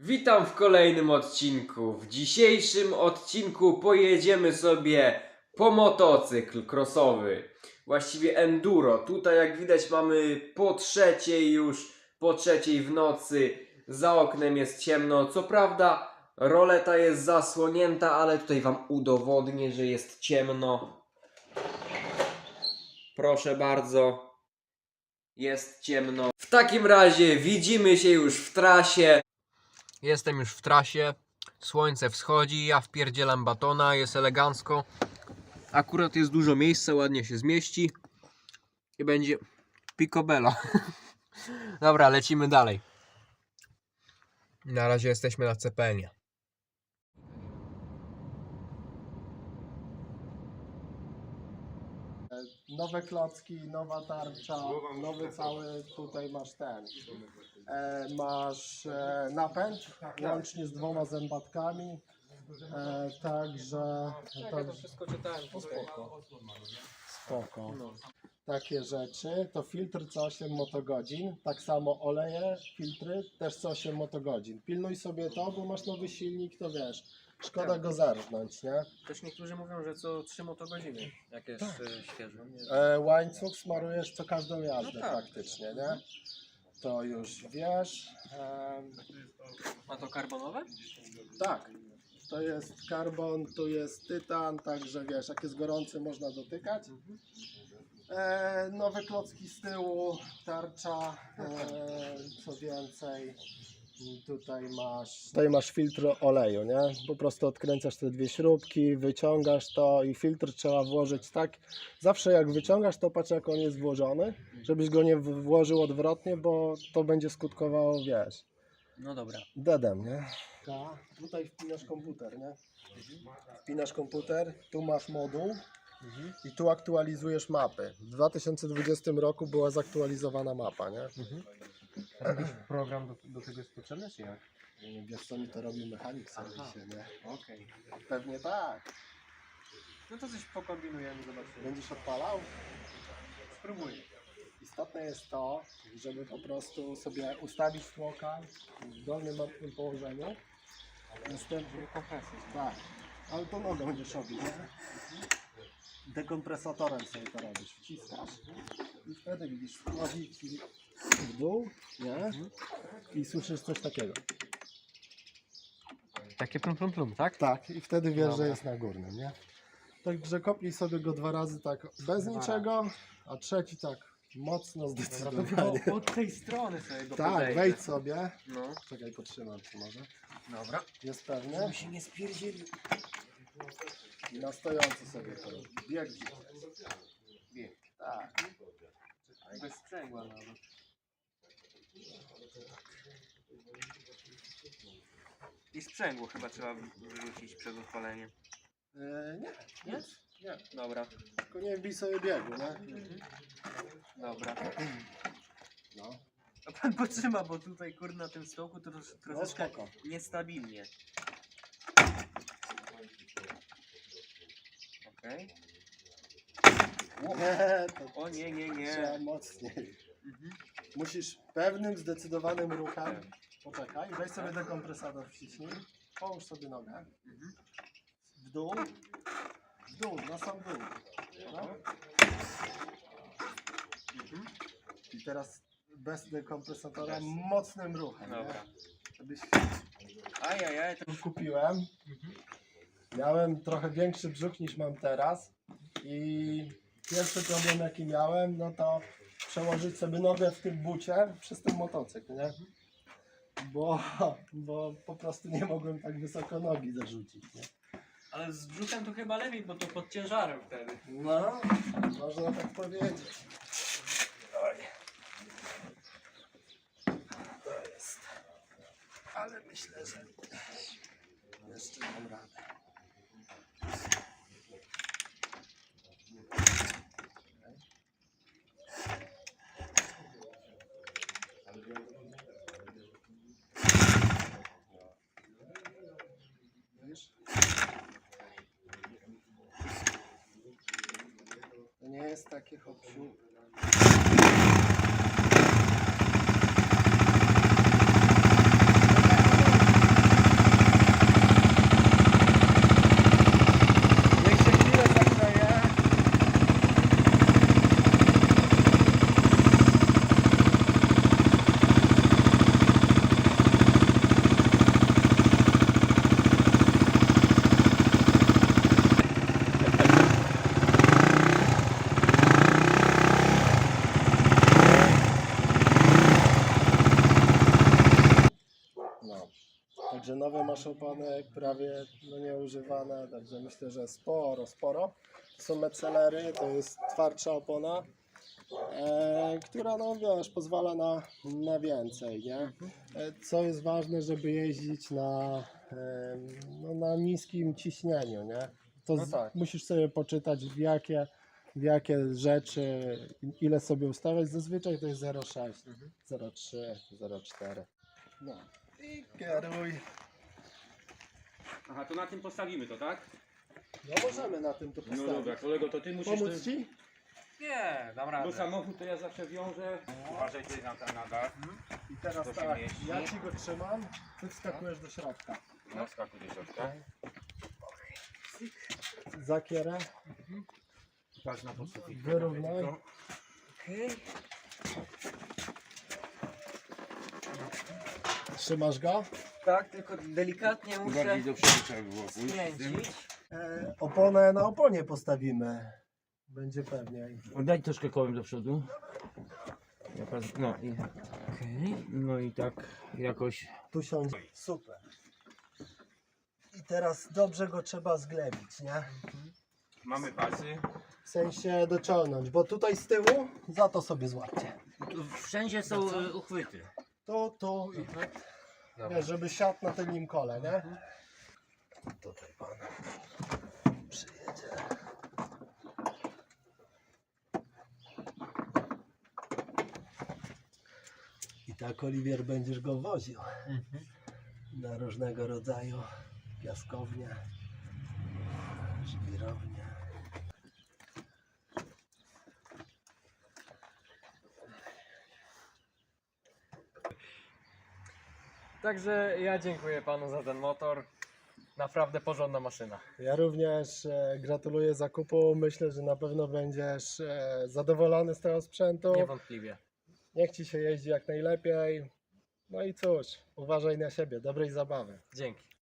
Witam w kolejnym odcinku. W dzisiejszym odcinku pojedziemy sobie po motocykl crossowy. Właściwie enduro. Tutaj jak widać mamy po trzeciej już, po trzeciej w nocy. Za oknem jest ciemno. Co prawda roleta jest zasłonięta, ale tutaj wam udowodnię, że jest ciemno. Proszę bardzo. Jest ciemno. W takim razie widzimy się już w trasie. Jestem już w trasie. Słońce wschodzi, ja wpierdzielam batona, jest elegancko. Akurat jest dużo miejsca, ładnie się zmieści. I będzie picobello. Dobra, lecimy dalej. Na razie jesteśmy na CPN-ie. nowe klocki, nowa tarcza, nowy cały tutaj masz ten. E, masz e, napęd łącznie z dwoma zębatkami. E, także tak, wszystko czytałem. no spoko. Spoko. Takie rzeczy. To filtr co 8 motogodzin. Tak samo oleje, filtry też co 8 motogodzin. Pilnuj sobie to, bo masz nowy silnik, to wiesz. Szkoda go zarżnąć, nie? Też niektórzy mówią, że co 3 motogodziny, jak jest e, świeży. E, łańcuch smarujesz co każdą jazdę No tak. praktycznie, nie? To już wiesz. Em, A to karbonowe? tak, to jest karbon, tu jest tytan, także wiesz, jak jest gorący można dotykać. E, nowe klocki z tyłu, tarcza, e, co więcej. Tutaj masz, tutaj masz filtr oleju, nie? Po prostu odkręcasz te dwie śrubki, wyciągasz to i filtr trzeba włożyć tak. Zawsze jak wyciągasz, to patrz jak on jest włożony, żebyś go nie włożył odwrotnie, bo to będzie skutkowało, wiesz, No dobra. dedem, nie? Ta, tutaj wpinasz komputer, nie? Wpinasz komputer, tu masz moduł i tu aktualizujesz mapy. W 2020 roku była zaktualizowana mapa, nie? Jakiś program do, do tego jest potrzebny, czy jak? Wiesz co mi to robi mechanik w serwisie, nie? Okej. Pewnie tak. No to coś pokombinujemy, zobaczymy. Będziesz odpalał? Spróbuję. Istotne jest to, żeby po prostu sobie ustawić tłoka w dolnym położeniu. Następnie Kompresję. tak, ale to nogą będziesz robić, nie? Dekompresatorem sobie to robisz. Wciskasz i wtedy widzisz wchodzi ci w dół, nie? I słyszysz coś takiego. Takie plum plum plum, tak? Tak, i wtedy wiesz, Dobra. że jest na górnym, nie? Także kopnij sobie go dwa razy tak bez Dwa niczego, a trzeci tak mocno zdecydowanie. od tej strony sobie go Tak, podejdę. wejdź sobie. No, Czekaj, potrzymam ci może. dobra. Jest pewnie. się nie spierdzielił. I na stojąco sobie to robi. Bieg. Bieg. Tak. Bez sprzęgła nawet. I sprzęgło chyba trzeba wyrzucić przed odpaleniem. E, nie, Nie? nie. Dobra, Tylko nie wbij sobie biegu, nie? dobra. No, A pan potrzyma, bo tutaj kurde na tym stołku to trosz, no troszeczkę spoko. niestabilnie. Okej. Nie, to O nie, nie, trzeba nie. mocniej. Mhm. Musisz pewnym, zdecydowanym ruchem. Poczekaj, weź sobie dekompresator wciśnij. Połóż sobie nogę. W dół. W dół, na sam dół. No. Mhm. I teraz bez dekompresatora mocnym ruchem. nie? Dobra. Żebyś Ajajaj, to... kupiłem. Mhm. Miałem trochę większy brzuch niż mam teraz. I pierwszy problem jaki miałem, no to przełożyć sobie nogę w tym bucie przez ten motocykl, nie? Bo, bo po prostu nie mogłem tak wysoko nogi zarzucić, nie? Ale z brzuchem to chyba lepiej, bo to pod ciężarem wtedy. No, można tak powiedzieć. Oj. To jest. Ale myślę, że jeszcze mam radę. Wiesz? To nie jest takie hop Także nowe masz prawie no, nieużywane, także myślę, że sporo, sporo. To są Metzelery, to jest twardsza opona, e, która no wiesz, pozwala na, na więcej, nie? E, co jest ważne, żeby jeździć na, e, no, na niskim ciśnieniu, nie? To No z, tak. musisz sobie poczytać w jakie, w jakie rzeczy, ile sobie ustawiać. Zazwyczaj to jest 0,6, 0,3, 0,4. No i kieruj. Aha, to na tym postawimy to, tak? No możemy na tym to No postawić. dobra, kolego, to ty musisz... Pomóc ci? Nie, dam radę. Bo samochód to ja zawsze wiążę. Uważajcie na ten nadal. I teraz To się tak, mieści. ja ci go trzymam, ty wskakujesz do środka. No, skakuj do środka. Zakierę, Patrz na podsufit. wyrównaj. Trzymasz go. Tak, tylko delikatnie muszę Bardziej do przodu trzeba było pójść. z tym. skręcić. E, oponę na oponie postawimy. Będzie pewniej. Daj troszkę kołem do przodu. No i, no i tak jakoś. Tu siądzie. Super. I teraz dobrze go trzeba zglebić, nie? Mamy pasy. W sensie dociągnąć, bo tutaj z tyłu za to sobie złapcie. Wszędzie są e, uchwyty. Tu, tu i wiesz, żeby siadł na tym nim kole, nie? Tutaj pan przyjedzie. I tak Oliwier będziesz go woził na różnego rodzaju piaskownie, Także ja dziękuję panu za ten motor. Naprawdę porządna maszyna. Ja również e, gratuluję zakupu. Myślę, że na pewno będziesz e, zadowolony z tego sprzętu. Niewątpliwie. Niech ci się jeździ jak najlepiej. No i cóż, uważaj na siebie. Dobrej zabawy. Dzięki.